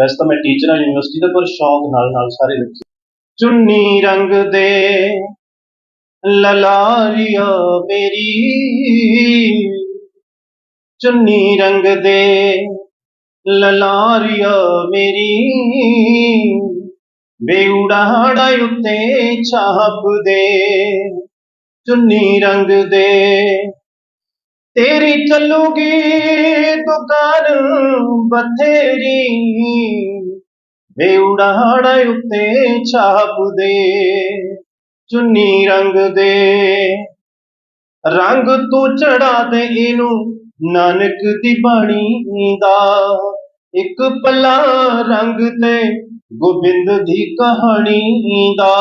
ਵੈਸੇ ਤਾਂ ਮੈਂ ਟੀਚਰ ਹਾਂ ਯੂਨੀਵਰਸਿਟੀ ਦਾ, ਪਰ ਸ਼ੌਂਕ ਨਾਲ ਨਾਲ ਸਾਰੇ ਰੱਖੇ ਚੁੰਨੀ ਰੰਗ ਦੇ ਲਲਾਰੀਆ ਮੇਰੀ। ਚੁੰਨੀ ਰੰਗ ਦੇ ਲਲਾਰੀਆ ਮੇਰੀ। ਬੇਉੜਾੜਾ ਉੱਤੇ ਛਾਪ ਦੇ। ਚੁੰਨੀ ਰੰਗ ਦੇ ਤੇਰੀ ਚੱਲੂਗੀ ਦੁਕਾਨ ਬਥੇਰੀ। ਬੇਉੜਾੜਾ ਉੱਤੇ ਛਾਪ ਦੇ, ਚੁੰਨੀ ਰੰਗ ਦੇ। ਰੰਗ ਤੂੰ ਚੜਾ ਦੇ ਇਹਨੂੰ, ਨਾਨਕ ਦੀ ਬਾਣੀ ਦਾ। ਇੱਕ ਪੱਲਾ ਰੰਗ ਤੇ ਗੋਬਿੰਦ ਦੀ ਕਹਾਣੀ ਦਾ।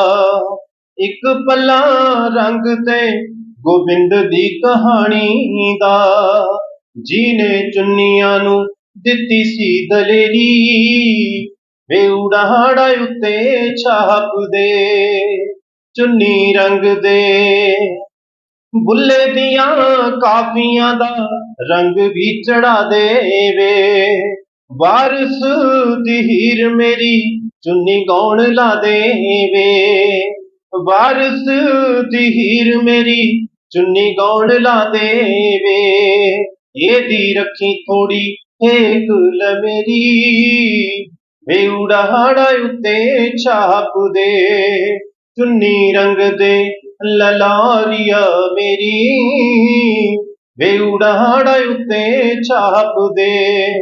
ਇੱਕ ਪੱਲਾ ਰੰਗ ਤੇ ਗੋਬਿੰਦ ਦੀ ਕਹਾਣੀ ਦਾ। ਜੀ ਨੇ ਚੁੰਨੀਆਂ ਨੂੰ ਦਿੱਤੀ ਸੀ ਦਲੇਰੀ, ਵੇ ਉਡਾੜਾ ਉੱਤੇ ਛਾਪ ਦੇ। ਚੁੰਨੀ ਰੰਗ ਦੇ, ਬੁੱਲੇ ਦੀਆਂ ਕਾਫੀਆਂ ਦਾ ਰੰਗ ਵੀ ਚੜਾ ਦੇਵੇ। ਵਾਰਿਸ ਦੀ ਹੀਰ ਮੇਰੀ ਚੁੰਨੀ ਗਾਉਣ ਲਾ ਦੇਵੇ। ਵਾਰਿਸ ਦੀ ਹੀਰ ਮੇਰੀ ਚੁੰਨੀ ਗਾਉਣ ਲਾ ਦੇਵੇ, ਇਹਦੀ ਰੱਖੀ ਥੋੜੀ ਏਕ ਲ ਮੇਰੀ ਵੇ ਉਡਾੜਾ ਉੱਤੇ ਛਾਪ ਦੇ, ਚੁੰਨੀ ਰੰਗ ਦੇ ਲਲਾਰੀਆ ਮੇਰੀ। ਵੇ ਉਡਾੜਾ ਉੱਤੇ ਛਾਪ ਦੇ।